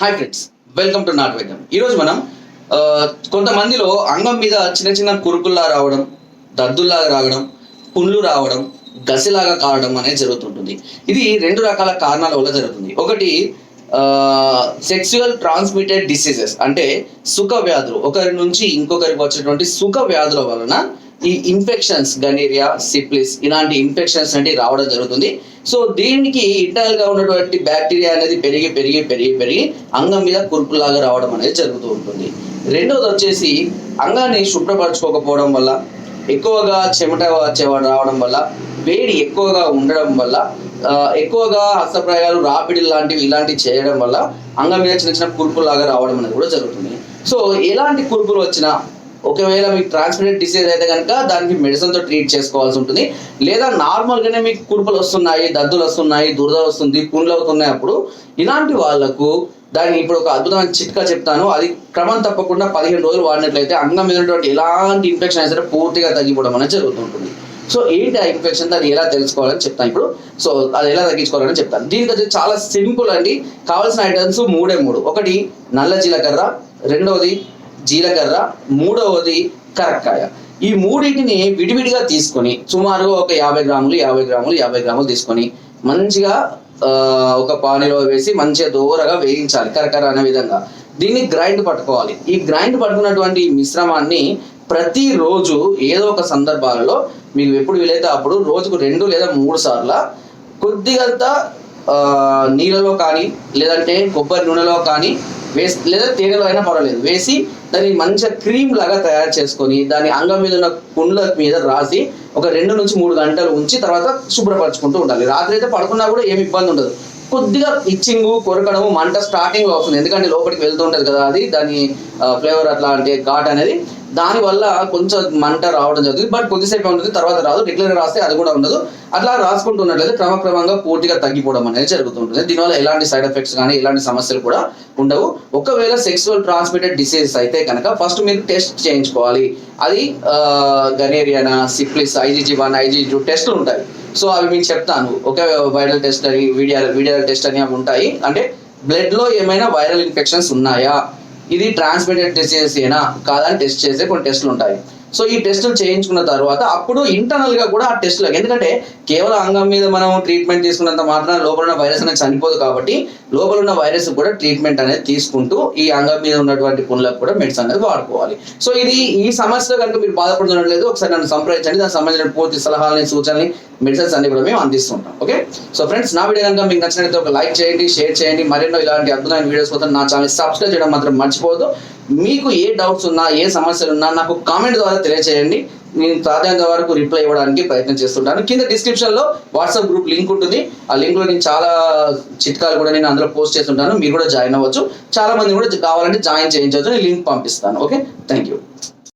Hi friends welcome to నాట్ వైద్యం ఈరోజు మనం కొంతమందిలో అంగం మీద చిన్న చిన్న కురుకుల్లా రావడం దద్దుల్లాగా రావడం పుండ్లు రావడం గసిలాగా కావడం అనేది జరుగుతుంటుంది. ఇది రెండు రకాల కారణాల వల్ల జరుగుతుంది. ఒకటి సెక్సువల్ ట్రాన్స్మిటెడ్ డిసీజెస్ అంటే సుఖ వ్యాధులు. ఒకరి నుంచి ఇంకొకరికి వచ్చేటువంటి సుఖ వ్యాధుల వలన ఈ ఇన్ఫెక్షన్స్ గనేరియా సిప్లిస్ ఇలాంటి ఇన్ఫెక్షన్స్ అంటే రావడం జరుగుతుంది. సో దీనికి ఇంటర్నల్గా ఉన్నటువంటి బ్యాక్టీరియా అనేది పెరిగి పెరిగి పెరిగి పెరిగి అంగం మీద కురుపులాగా రావడం అనేది జరుగుతూ ఉంటుంది. రెండోది వచ్చేసి అంగాన్ని శుభ్రపరచుకోకపోవడం వల్ల ఎక్కువగా చెమట వచ్చేవాడు రావడం వల్ల వేడి ఎక్కువగా ఉండడం వల్ల ఎక్కువగా హస్తప్రాయాలు రాపిడి లాంటివి ఇలాంటివి చేయడం వల్ల అంగం మీద చిన్న చిన్న కురుపులాగా రావడం అనేది కూడా జరుగుతుంది. సో ఎలాంటి కురుపులు వచ్చినా ఒకవేళ మీకు ట్రాన్స్మిటెడ్ డిసీజ్ అయితే కనుక దానికి మెడిసిన్తో ట్రీట్ చేసుకోవాల్సి ఉంటుంది. లేదా నార్మల్ గానే మీకు కురుపులు వస్తున్నాయి దద్దులు వస్తున్నాయి దురద వస్తుంది పుండ్లు అవుతున్నాయి అప్పుడు ఇలాంటి వాళ్ళకు దాన్ని ఇప్పుడు ఒక అద్భుతమైన చిట్కా చెప్తాను. అది క్రమం తప్పకుండా పదిహేను రోజులు వాడినట్లయితే అంగం మీద ఉన్నటువంటి ఎలాంటి ఇన్ఫెక్షన్ అయినా సరే పూర్తిగా తగ్గిపోవడం అనేది జరుగుతుంటుంది. సో ఏంటి ఆ ఇన్ఫెక్షన్ దాన్ని ఎలా తెలుసుకోవాలని చెప్తాను ఇప్పుడు. సో అది ఎలా తగ్గించుకోవాలని చెప్తాను. దీనికి వచ్చి చాలా సింపుల్ అండి. కావాల్సిన ఐటమ్స్ మూడే మూడు. ఒకటి నల్ల జీలకర్ర. రెండవది జీలకర్ర మూడవది కరక్కాయ. ఈ మూడింటిని విడివిడిగా తీసుకొని సుమారు ఒక యాభై గ్రాములు యాభై గ్రాములు యాభై గ్రాములు తీసుకొని మంచిగా ఒక పానీలో వేసి మంచిగా దూరగా వేయించాలి కరకర అనే విధంగా. దీన్ని గ్రైండ్ పట్టుకోవాలి. ఈ గ్రైండ్ పట్టుకున్నటువంటి మిశ్రమాన్ని ప్రతిరోజు ఏదో ఒక సందర్భాలలో మీకు ఎప్పుడు వీలైతే అప్పుడు రోజుకు రెండు లేదా మూడు సార్లు కొద్దిగంత నీళ్ళలో కానీ లేదంటే కొబ్బరి నూనెలో కానీ వేసి లేదా తేనెలో అయినా పర్వాలేదు. వేసి దాన్ని మంచిగా క్రీమ్ లాగా తయారు చేసుకొని దాని అంగం మీద ఉన్న కుండ్ల మీద రాసి ఒక రెండు నుంచి మూడు గంటలు ఉంచి తర్వాత శుభ్రపరచుకుంటూ ఉండాలి. రాత్రి అయితే పడుకున్నా కూడా ఏమి ఇబ్బంది ఉండదు. కొద్దిగా ఇచ్చింగు కొరకడము మంట స్టార్టింగ్ అవుతుంది వస్తుంది. ఎందుకంటే లోపలికి వెళ్తూ ఉంటది కదా అది దాని ఫ్లేవర్ అట్లా అంటే ఘాట్ అనేది. దాని వల్ల కొంచెం మంట రావడం జరుగుతుంది. బట్ కొద్దిసేపు ఉంటుంది తర్వాత రాదు. రెగ్యులర్ రాస్తే అది కూడా ఉండదు. అట్లా రాసుకుంటున్నట్లయితే క్రమక్రమంగా పూర్తిగా తగ్గిపోవడం అనేది జరుగుతుంటుంది. దీనివల్ల ఎలాంటి సైడ్ ఎఫెక్ట్స్ కానీ ఎలాంటి సమస్యలు కూడా ఉండవు. ఒకవేళ సెక్సువల్ ట్రాన్స్మిటెడ్ డిసీజెస్ అయితే కనుక ఫస్ట్ మీరు టెస్ట్ చేయించుకోవాలి. అది గనేరియానా syphilis IgG one IgG two టెస్ట్లు ఉంటాయి. సో అవి మీకు చెప్తాను. ఒకే వైరల్ టెస్ట్ అని వీడియో వీడియో టెస్ట్ అని అవి ఉంటాయి. అంటే బ్లడ్లో ఏమైనా వైరల్ ఇన్ఫెక్షన్స్ ఉన్నాయా? ఇది ట్రాన్స్మిటెడ్ డిసీజెస్ ఏనా? కాదని టెస్ట్ చేసే కొన్ని టెస్ట్లు ఉంటాయి. సో ఈ టెస్టులు చేయించుకున్న తర్వాత అప్పుడు ఇంటర్నల్గా కూడా ఆ టెస్టులకు ఎందుకంటే కేవలం అంగం మీద మనం ట్రీట్మెంట్ తీసుకున్నంత మాత్రం లోపల ఉన్న వైరస్ అనేది చనిపోదు కాబట్టి లోపల ఉన్న వైరస్ కూడా ట్రీట్మెంట్ అనేది తీసుకుంటూ ఈ అంగం మీద ఉన్నటువంటి పుండ్లకు కూడా మెడిసిన్ అనేది వాడుకోవాలి. సో ఇది ఈ సమస్యలో కనుక మీరు బాధపడుతున్నట్లేదు ఒకసారి నన్ను సంప్రదించండి దానికి సంబంధించిన పూర్తి సలహాలని సూచనని మెడిసిన్స్ అన్ని కూడా మేము అందిస్తుంటాం. ఓకే? సో ఫ్రెండ్స్ నా వీడియో కనుక మీకు నచ్చినట్లయితే ఒక లైక్ చేయండి షేర్ చేయండి. మరెన్నో ఇలాంటి అద్భుతమైన వీడియోస్ కోసం నా ఛానల్ సబ్స్క్రైబ్ చేయడం మాత్రం మర్చిపోదు మీకు ఏ డౌట్స్ ఉన్నా ఏ సమస్యలు ఉన్నా నాకు కామెంట్ ద్వారా తెలియజేయండి నేను ప్రాధాన్యత వరకు రిప్లై ఇవ్వడానికి ప్రయత్నం చేస్తుంటాను. కింద డిస్క్రిప్షన్లో వాట్సాప్ గ్రూప్ లింక్ ఉంటుంది. ఆ లింక్లో నేను చాలా చిట్కాలు కూడా నేను అందులో పోస్ట్ చేస్తుంటాను. మీరు కూడా జాయిన్ అవ్వచ్చు. చాలా మంది కూడా కావాలంటే జాయిన్ చేయించవచ్చు. నేను లింక్ పంపిస్తాను. Okay thank you